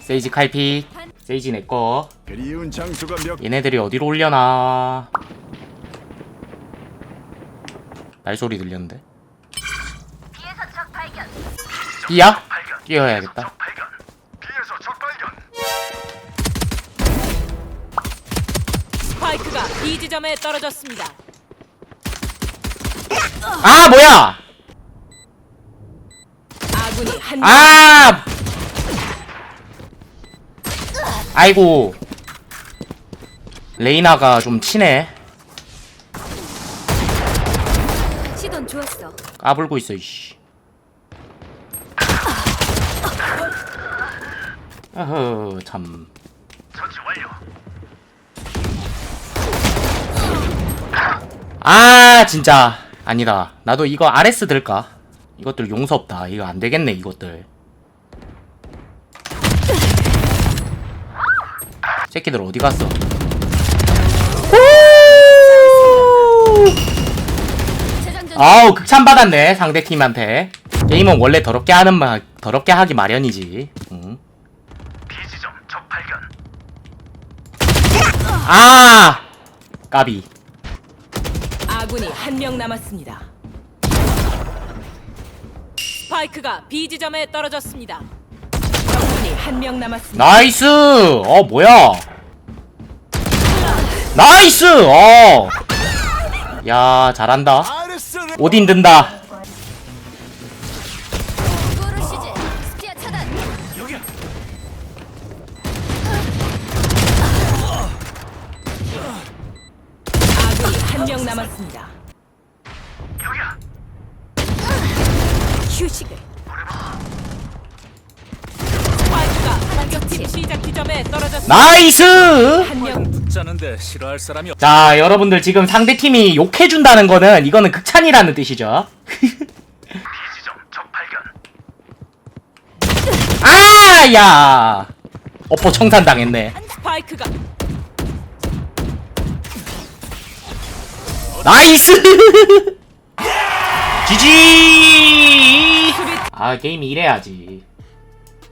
세이지 칼피 세이지 내꺼 그리운 장소가 몇 얘네들이 어디로 올려나 발소리 들렸는데 삐야? 뛰어야겠다. 스파이크가 B 지점에 떨어졌습니다. 아 뭐야 아군이 한 명. 아 아이고. 레이나가 좀 치네 시돈 좋았어. 까불고 있어 이씨. 어허 참. 아 진짜. 아니다. 나도 이거 RS 들까? 이것들 용서 없다. 이거 안 되겠네 이것들 새끼들 어디 갔어 아우 극찬 받았네 상대 팀한테 게임은 원래 더럽게 하는 마 더럽게 하기 마련이지 응. 비지점 적 발견. 아 까비 아군이 한 명 남았습니다. 스파이크가 B 지점에 떨어졌습니다. 적군이 한 명 남았습니다. 나이스 어 뭐야 나이스 어 야 잘한다 아르스를 오딘 든다 포르시제 스피아 차단. 여기야. 아군이 한 명 남았습니다. 휴식을. 나이스! 한 명. 짜는데 싫어할 사람이 없... 자 여러분들 지금 상대팀이 욕해준다는 거는 이거는 극찬이라는 뜻이죠. 발견. 아야! 어퍼 청산 당했네. 스파이크가 나이스! 지지! 아 게임이 이래야지